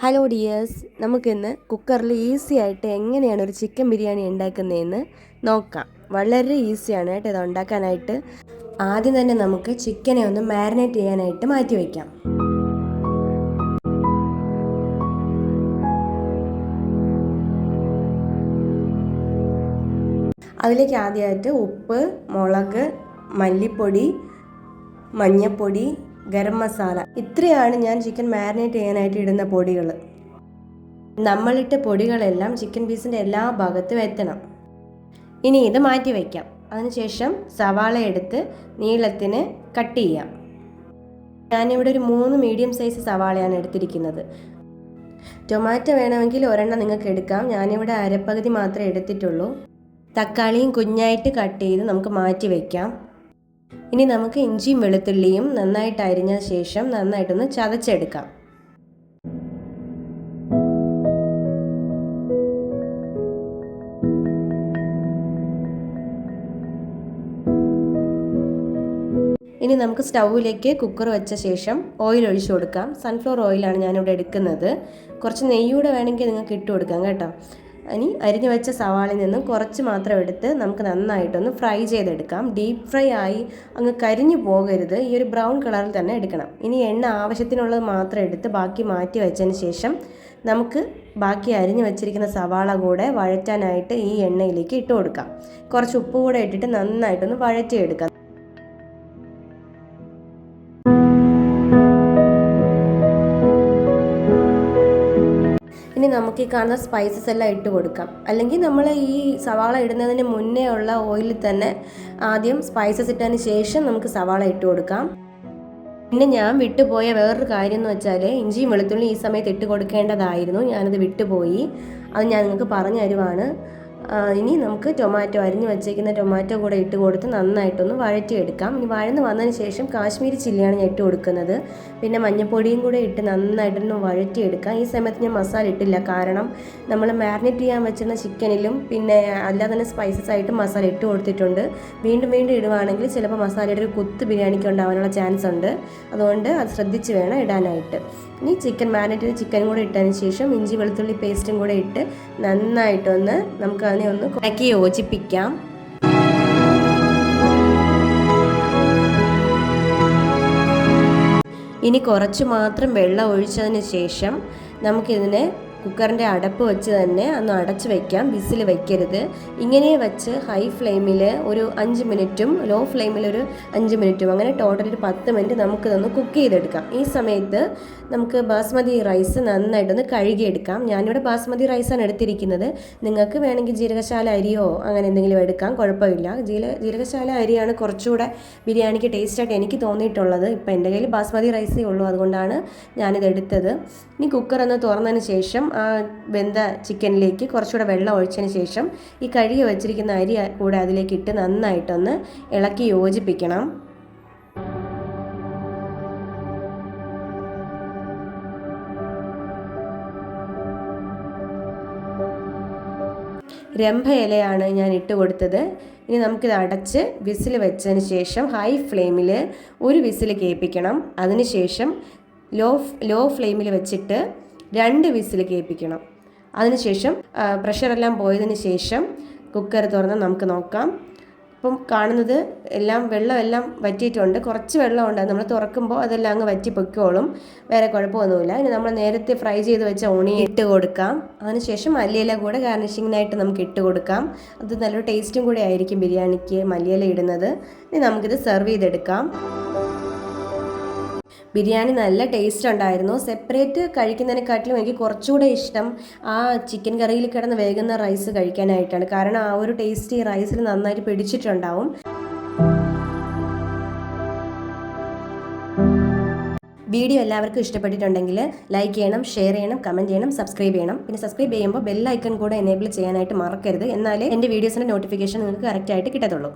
Hello dears നമുക്കിന്ന് കുക്കറിൽ easy ആയിട്ട് എങ്ങനെയാണ് ഒരു ചിക്കൻ ബിരിയാണി ഉണ്ടാക്കുന്നതെന്ന് നോക്കാം. വളരെ ഈസിയാണ് കേട്ടോ ഇത് ഉണ്ടാക്കാനായിട്ട്. ആദ്യം തന്നെ നമുക്ക് ചിക്കനെ ഒന്ന് മാരിനേറ്റ് ചെയ്യാനായിട്ട് മാറ്റി വയ്ക്കാം അതിലേക്ക് ആദ്യമായിട്ട് ഉപ്പ് മുളക് മല്ലിപ്പൊടി മഞ്ഞപ്പൊടി ഗരം മസാല. ഇത്രയാണ് ഞാൻ ചിക്കൻ മാരിനേറ്റ് ചെയ്യാനായിട്ട് ഇടുന്ന പൊടികൾ നമ്മളിട്ട പൊടികളെല്ലാം ചിക്കൻ പീസിന്റെ എല്ലാ ഭാഗത്തും എത്തണം. ഇനി ഇത് മാറ്റി വയ്ക്കാം അതിനുശേഷം സവാള എടുത്ത് നീളത്തിന് കട്ട് ചെയ്യാം. ഞാനിവിടെ ഒരു മൂന്ന് മീഡിയം സൈസ് സവാളയാണ് എടുത്തിരിക്കുന്നത്. ടൊമാറ്റോ വേണമെങ്കിൽ ഒരെണ്ണം നിങ്ങൾക്ക് എടുക്കാം. ഞാനിവിടെ അരപ്പകുതി മാത്രമേ എടുത്തിട്ടുള്ളൂ. തക്കാളിയും കുഞ്ഞായിട്ട് കട്ട് ചെയ്ത് നമുക്ക് മാറ്റി വയ്ക്കാം ഇനി നമുക്ക് ഇഞ്ചിയും വെളുത്തുള്ളിയും നന്നായിട്ട് അരിഞ്ഞ ശേഷം നന്നായിട്ടൊന്ന് ചതച്ചെടുക്കാം. ഇനി നമുക്ക് സ്റ്റൗവിലേക്ക് കുക്കർ വെച്ച ശേഷം ഓയിൽ ഒഴിച്ചു കൊടുക്കാം. സൺഫ്ലവർ ഓയിലാണ് ഞാനിവിടെ എടുക്കുന്നത്. കുറച്ച് നെയ്യൂടെ വേണമെങ്കിൽ നിങ്ങൾക്ക് ഇട്ട് കൊടുക്കാം കേട്ടോ. ഇനി അരിഞ്ഞു വെച്ച സവാളിൽ നിന്നും കുറച്ച് മാത്രം എടുത്ത് നമുക്ക് നന്നായിട്ടൊന്ന് ഫ്രൈ ചെയ്തെടുക്കാം. ഡീപ്പ് ഫ്രൈ ആയി അങ്ങ് കരിഞ്ഞു പോകരുത്. ഈ ഒരു ബ്രൗൺ കളറിൽ തന്നെ എടുക്കണം. ഇനി എണ്ണ ആവശ്യത്തിനുള്ളത് മാത്രം എടുത്ത് ബാക്കി മാറ്റി വെച്ചതിന് ശേഷം നമുക്ക് ബാക്കി അരിഞ്ഞു വെച്ചിരിക്കുന്ന സവാള കൂടെ വഴറ്റാനായിട്ട് ഈ എണ്ണയിലേക്ക് ഇട്ട് കൊടുക്കാം. കുറച്ച് ഉപ്പ് കൂടെ ഇട്ടിട്ട് നന്നായിട്ടൊന്ന് വഴറ്റിയെടുക്കാം. ഇനി നമുക്ക് ഈ കാണുന്ന സ്പൈസസ് എല്ലാം ഇട്ട് കൊടുക്കാം. അല്ലെങ്കിൽ നമ്മൾ ഈ സവാള ഇടുന്നതിന് മുന്നേ ഉള്ള ഓയിലിൽ തന്നെ ആദ്യം സ്പൈസസ് ഇട്ടതിന് ശേഷം നമുക്ക് സവാള ഇട്ട് കൊടുക്കാം. പിന്നെ ഞാൻ വിട്ടുപോയ വേറൊരു കാര്യം എന്ന് വെച്ചാൽ ഇഞ്ചിയും വെളുത്തുള്ളി ഈ സമയത്ത് ഇട്ട് കൊടുക്കേണ്ടതായിരുന്നു. ഞാനത് വിട്ടുപോയി. അത് ഞാൻ നിങ്ങൾക്ക് പറഞ്ഞു തരുവാണ്. ഇനി നമുക്ക് ടൊമാറ്റോ അരിഞ്ഞ് വെച്ചേക്കുന്ന ടൊമാറ്റോ കൂടെ ഇട്ട് കൊടുത്ത് നന്നായിട്ടൊന്ന് വഴറ്റിയെടുക്കാം. ഇനി വഴന്ന് വന്നതിന് ശേഷം കാശ്മീരി ചില്ലിയാണ് ഞാൻ ഇട്ട് കൊടുക്കുന്നത്. പിന്നെ മഞ്ഞൾപ്പൊടിയും കൂടെ ഇട്ട് നന്നായിട്ടൊന്ന് വഴറ്റിയെടുക്കാം. ഈ സമയത്ത് ഞാൻ മസാല ഇട്ടില്ല. കാരണം നമ്മൾ മാരിനേറ്റ് ചെയ്യാൻ വെച്ചിരുന്ന ചിക്കനിലും പിന്നെ അല്ലാതെ തന്നെ സ്പൈസസ് ആയിട്ട് മസാല ഇട്ട് കൊടുത്തിട്ടുണ്ട്. വീണ്ടും വീണ്ടും ഇടുവാണെങ്കിൽ ചിലപ്പോൾ മസാലയുടെ ഒരു കുത്ത് ബിരിയാണിക്ക് ഉണ്ടാവാനുള്ള ചാൻസ് ഉണ്ട്. അതുകൊണ്ട് അത് ശ്രദ്ധിച്ച് വേണം ഇടാനായിട്ട്. ഇനി ചിക്കൻ മാരിനേറ്റ് ചെയ്ത് ചിക്കനും കൂടെ ഇട്ടതിന് ശേഷം ഇഞ്ചി വെളുത്തുള്ളി പേസ്റ്റും കൂടെ ഇട്ട് നന്നായിട്ടൊന്ന് നമുക്ക് അതിനെ ഒന്ന് ഇളക്കി യോജിപ്പിക്കാം. ഇനി കുറച്ച് മാത്രം വെള്ളം ഒഴിച്ചതിന് ശേഷം നമുക്കിതിനെ കുക്കറിന്റെ അടപ്പ് വെച്ച് തന്നെ ഒന്ന് അടച്ച് വയ്ക്കാം വിസിൽ വയ്ക്കരുത് ഇങ്ങനെ വെച്ച് ഹൈ ഫ്ലെയിമിൽ ഒരു അഞ്ച് മിനിറ്റും ലോ ഫ്ലെയിമിൽ ഒരു അഞ്ച് മിനിറ്റും അങ്ങനെ ടോട്ടൽ ഒരു പത്ത് മിനിറ്റ് നമുക്കിതൊന്ന് കുക്ക് ചെയ്തെടുക്കാം. ഈ സമയത്ത് നമുക്ക് ബാസ്മതി റൈസ് നന്നായിട്ടൊന്ന് കഴുകിയെടുക്കാം. ഞാനിവിടെ ബാസ്മതി റൈസാണ് എടുത്തിരിക്കുന്നത്. നിങ്ങൾക്ക് വേണമെങ്കിൽ ജീരകശാല അരിയോ അങ്ങനെ എന്തെങ്കിലും എടുക്കാം. കുഴപ്പമില്ല. ജീര ജീരകശാല അരിയാണ് കുറച്ചുകൂടെ ബിരിയാണിക്ക് ടേസ്റ്റായിട്ട് എനിക്ക് തോന്നിയിട്ടുള്ളത്. ഇപ്പം എന്റെ കയ്യിൽ ബാസ്മതി റൈസേ ഉള്ളൂ. അതുകൊണ്ടാണ് ഞാനിത് എടുത്തത് ഇനി കുക്കർ ഒന്ന് തുറന്നതിന് ശേഷം ആ വെന്ത ചിക്കനിലേക്ക് കുറച്ചുകൂടെ വെള്ളം ഒഴിച്ചതിന് ശേഷം ഈ കഴുകി വെച്ചിരിക്കുന്ന അരി കൂടെ അതിലേക്ക് ഇട്ട് നന്നായിട്ടൊന്ന് ഇളക്കി യോജിപ്പിക്കണം. രംഭ ഇലയാണ് ഞാൻ ഇട്ട് കൊടുത്തത്. ഇനി നമുക്കിത് അടച്ച് വിസിൽ വെച്ചതിന് ശേഷം ഹൈ ഫ്ലെയിമിൽ ഒരു വിസിൽ കേൾപ്പിക്കണം. അതിനുശേഷം ലോ ലോ ഫ്ലെയിമിൽ വെച്ചിട്ട് രണ്ട് വിസിൽ കേൾപ്പിക്കണം. അതിനുശേഷം പ്രഷറെല്ലാം പോയതിന് ശേഷം കുക്കർ തുറന്ന് നമുക്ക് നോക്കാം. ഇപ്പം കാണുന്നത് എല്ലാം വെള്ളമെല്ലാം വറ്റിയിട്ടുണ്ട്. കുറച്ച് വെള്ളമുണ്ട്. നമ്മൾ തുറക്കുമ്പോൾ അതെല്ലാം അങ്ങ് വറ്റി പൊയ്ക്കോളും വേറെ കുഴപ്പമൊന്നുമില്ല. ഇനി നമ്മൾ നേരത്തെ ഫ്രൈ ചെയ്ത് വെച്ച ഉണി ഇട്ട് കൊടുക്കാം. അതിനുശേഷം മല്ലിയില കൂടെ ഗാർണിഷിങ്ങിനായിട്ട് നമുക്ക് ഇട്ട് കൊടുക്കാം. അത് നല്ലൊരു ടേസ്റ്റും കൂടെ ആയിരിക്കും ബിരിയാണിക്ക് മല്ലിയില ഇടുന്നത്. ഇനി നമുക്കിത് സെർവ് ചെയ്തെടുക്കാം. ബിരിയാണി നല്ല ടേസ്റ്റ് ഉണ്ടായിരുന്നു. സെപ്പറേറ്റ് കഴിക്കുന്നതിനെക്കാട്ടിലും എനിക്ക് കുറച്ചുകൂടെ ഇഷ്ടം ആ ചിക്കൻ കറിയിൽ കിടന്ന് വേഗുന്ന റൈസ് കഴിക്കാനായിട്ടാണ്. കാരണം ആ ഒരു ടേസ്റ്റ് ഈ റൈസിൽ നന്നായിട്ട് പിടിച്ചിട്ടുണ്ടാവും. വീഡിയോ എല്ലാവർക്കും ഇഷ്ടപ്പെട്ടിട്ടുണ്ടെങ്കിൽ ലൈക്ക് ചെയ്യണം ഷെയർ ചെയ്യണം കമന്റ് ചെയ്യണം സബ്സ്ക്രൈബ് ചെയ്യണം. പിന്നെ സബ്സ്ക്രൈബ് ചെയ്യുമ്പോൾ ബെല്ലൈക്കൺ കൂടെ എനേബിൾ ചെയ്യാനായിട്ട് മറക്കരുത്. എന്നാലേ എന്റെ വീഡിയോസിന്റെ നോട്ടിഫിക്കേഷൻ നിങ്ങൾക്ക് കറക്റ്റായിട്ട് കിട്ടത്തുള്ളൂ.